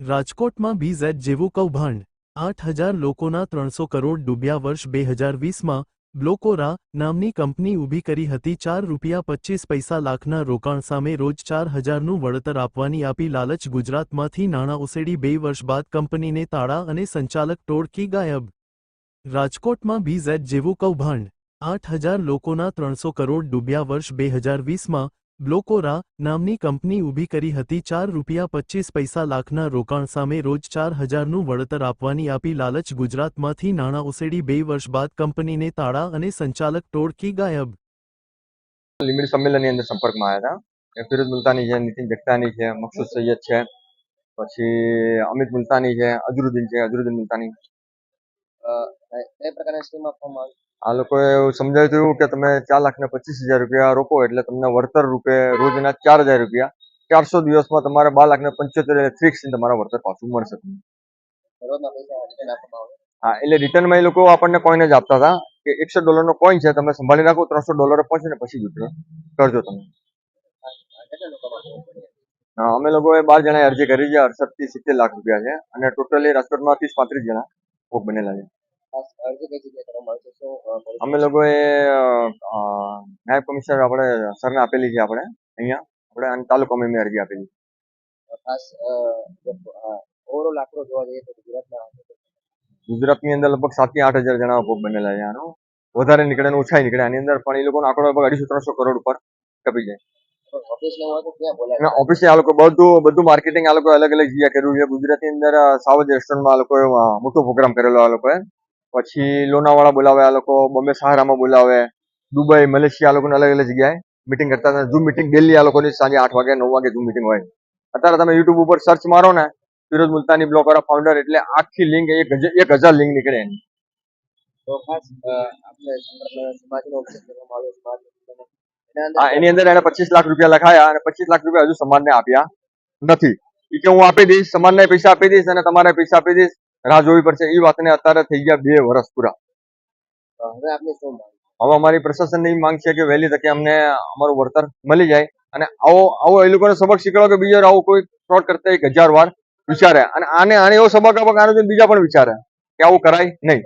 રાજકોટમાં બીઝેડ જેવું કૌભાંડ. આઠ હજાર લોકોના ત્રણસો કરોડ ડૂબ્યા વર્ષ બે હજાર વીસમાં બ્લોકોરા નામની કંપની ઊભી કરી હતી ચાર રૂપિયા પચ્ચીસ પૈસા લાખના રોકાણ સામે રોજ ચાર હજારનું વળતર આપવાની આપી લાલચ ગુજરાતમાંથી નાણાં ઉસેડી બે વર્ષ બાદ કંપનીને તાળા અને સંચાલક ટોળકી ગાયબ. રાજકોટમાં બીઝેડ જેવું કૌભાંડ. આઠ હજાર લોકોના ત્રણસો કરોડ ડૂબ્યા વર્ષ બે હજાર વીસમાં બ્લોકોરા નામની કંપની ઊભી કરી હતી ચાર રૂપિયા પચીસ પૈસા લાખના રોકાણ સામે રોજ ચાર હજારનું વળતર આપવાની આપી લાલચ ગુજરાતમાંથી નાણાં ઉસેડી બે વર્ષ બાદ કંપનીને તાળા અને સંચાલક ટોળકી ગાયબ. લીંબડી સંમેલનની અંદર સંપર્કમાં આવ્યા હતા. ફિરોજ મુલતાની છે નીતિન જગતાની છે મકસૂદ સૈયદ છે પછી અમિત મુલતાની છે અઝરુદ્દીન છે અઝરુદ્દીન મુલતાની. કઈ પ્રકારની સ્કીમ આપવામાં આવી. આ લોકોએ સમજાવ્યું હતું કે તમે ચાર લાખ ને પચીસ હજાર રૂપિયા રોકો એટલે તમને વળતર રૂપે રોજના ચાર હજાર રૂપિયા ચારસો દિવસમાં તમારે બાર લાખ ને પંચોતેર ફિક્સ તમારા વળતર પાછું મળશે. હા એટલે રિટર્નમાં એ લોકો આપણને કોઈને જ આપતા હતા કે એકસો ડોલરનો કોઈન છે તમે સંભાળી રાખો ત્રણસો ડોલર પહોંચે ને પછી વિડ્રો કરજો તમે. હા અમે લોકોએ બાર જણાએ અરજી કરી છે અડસઠથી સિત્તેર લાખ રૂપિયા છે અને ટોટલી રાજકોટમાં ત્રીસ પાંત્રીસ જણા ભોગ બનેલા છે. અમે લોકોએ નાયબ કમિશનર આપણે સરને આપેલી છે આપણે અહીંયા. આપણે અને તાલુકામાં મેં અરજી આપેલી. ખાસ ઓવરઓલ આંકડો જોવા જઈએ તો ગુજરાતમાં ગુજરાતની અંદર લગભગ સાતથી આઠ હજાર જણા ભોગ બનેલા છે આનો. વધારે નીકળે ને ઓછા નીકળે આની અંદર પણ એ લોકોનો આંકડો લગભગ અઢીસો ત્રણસો કરોડ ઉપર કપી જાય. ઓફિસ આ લોકો બધું બધું માર્કેટિંગ આ લોકો અલગ અલગ જગ્યા કર્યું છે. ગુજરાતની અંદર સાવજ રેસ્ટોરન્ટમાં આ લોકોએ મોટો પ્રોગ્રામ કરેલો આ લોકોએ. પછી લોનાવાળા બોલાવે આ લોકો બોમ્બે સહારામાં બોલાવે દુબઈ મલેશિયા આ લોકોને અલગ અલગ જગ્યાએ મિટિંગ કરતા હતા. ઝૂમ મિટિંગ ડેલી આ લોકોની સાંજે આઠ વાગે નવ વાગે ઝૂમ મિટિંગ હોય. અત્યારે તમે યુટ્યુબ ઉપર સર્ચ મારો ને ફિરોજ મુલતાની બ્લોગર ફાઉન્ડર એટલે આખી લિંક એક હજાર લિંક નીકળે એની. તો ખાસ આપણે સમાજનો ઉપયોગ કરવામાં આવ્યો સમાજ એના અંદર હા એની અંદર એને પચીસ લાખ રૂપિયા લખાયા અને પચીસ લાખ રૂપિયા હજુ સમાજને આપ્યા નથી. એ કે હું આપી દઈશ સમાજને પૈસા આપી દઈશ અને તમારે પૈસા આપી દઈશ. રાહ જોવી પડશે. એ વાતને અત્યારે થઈ ગયા બે વર્ષ પૂરા. હવે અમારી પ્રશાસનની માંગ છે કે વહેલી તકે અમને અમારું વળતર મળી જાય અને આવો આવો એ લોકોને સબક શીખવાડો કે બીજો આવો કોઈ ફ્રોડ કરતા એક હજાર વાર વિચારે. અને આને આને એવો સબક આપો કે આને બીજા પણ વિચારે કે આવું કરાય નહીં.